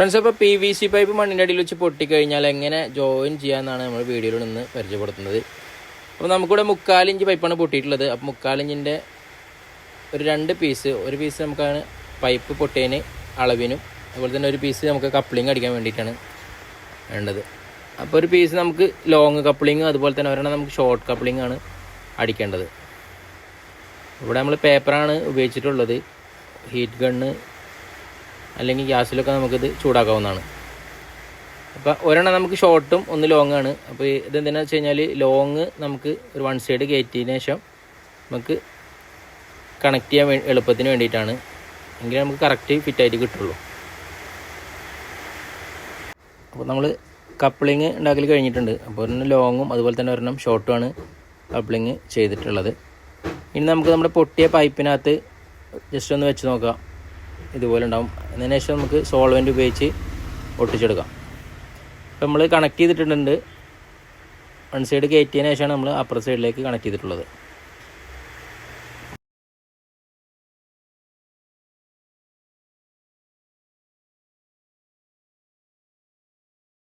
Friends അപ്പോൾ P V C pipe മണ്ണിന്റെ അടിയിൽ വെച്ച് പൊട്ടിക്കഴിഞ്ഞാൽ എങ്ങനെ ജോയിൻ ചെയ്യാമെന്നാണ് നമ്മൾ വീഡിയോയിൽ നിന്ന് പരിചയപ്പെടുത്തുന്നത്. അപ്പോൾ നമുക്കിവിടെ മുക്കാലിഞ്ച് പൈപ്പാണ് പൊട്ടിയിട്ടുള്ളത്. അപ്പോൾ മുക്കാലിഞ്ചിന്റെ ഒരു രണ്ട് പീസ് ഒരു പീസ് നമുക്കാണ് പൈപ്പ് പൊട്ടിയതിന് അളവിനും അതുപോലെ തന്നെ ഒരു പീസ് നമുക്ക് കപ്ലിംഗ് അടിക്കാൻ വേണ്ടിയിട്ടാണ് വേണ്ടത്. അപ്പോൾ ഒരു പീസ് നമുക്ക് ലോങ് കപ്ലിംഗ് അതുപോലെ തന്നെ ഒരെണ്ണം നമുക്ക് ഷോർട്ട് കപ്ലിംഗ് ആണ് അടിക്കേണ്ടത്. ഇവിടെ നമ്മൾ പേപ്പറാണ് ഉപയോഗിച്ചിട്ടുള്ളത്. ഹീറ്റ് ഗണ്ണ് അല്ലെങ്കിൽ ഗ്യാസിലൊക്കെ നമുക്കിത് ചൂടാക്കാവുന്നതാണ്. അപ്പോൾ ഒരെണ്ണം നമുക്ക് ഷോർട്ടും ഒന്ന് ലോങ് ആണ്. അപ്പോൾ ഇതെന്തിനാണെന്ന് വെച്ച് കഴിഞ്ഞാൽ ലോങ് നമുക്ക് ഒരു വൺ സൈഡ് കയറ്റിയതിന് ശേഷം നമുക്ക് കണക്ട് ചെയ്യാൻ എളുപ്പത്തിന് വേണ്ടിയിട്ടാണ്. എങ്കിൽ നമുക്ക് കറക്റ്റ് ഫിറ്റായിട്ട് കിട്ടുള്ളൂ. അപ്പോൾ നമ്മൾ കപ്ലിങ് ഉണ്ടാക്കൽ കഴിഞ്ഞിട്ടുണ്ട്. അപ്പോൾ ഒരെണ്ണം ലോങ്ങും അതുപോലെ തന്നെ ഒരെണ്ണം ഷോർട്ടുമാണ് കപ്ലിങ് ചെയ്തിട്ടുള്ളത്. ഇനി നമുക്ക് നമ്മുടെ പൊട്ടിയ പൈപ്പിനകത്ത് ജസ്റ്റ് ഒന്ന് വെച്ച് നോക്കാം. ഇതുപോലെ ഉണ്ടാവും. അതിന് ശേഷം നമുക്ക് സോൾവെന്റ് ഉപയോഗിച്ച് ഒട്ടിച്ചെടുക്കാം. അപ്പോൾ നമ്മൾ കണക്ട് ചെയ്തിട്ടുണ്ട്. വൺ സൈഡ് കയറ്റിയതിന് ശേഷമാണ് നമ്മൾ അപ്പർ സൈഡിലേക്ക് കണക്ട് ചെയ്തിട്ടുള്ളത്.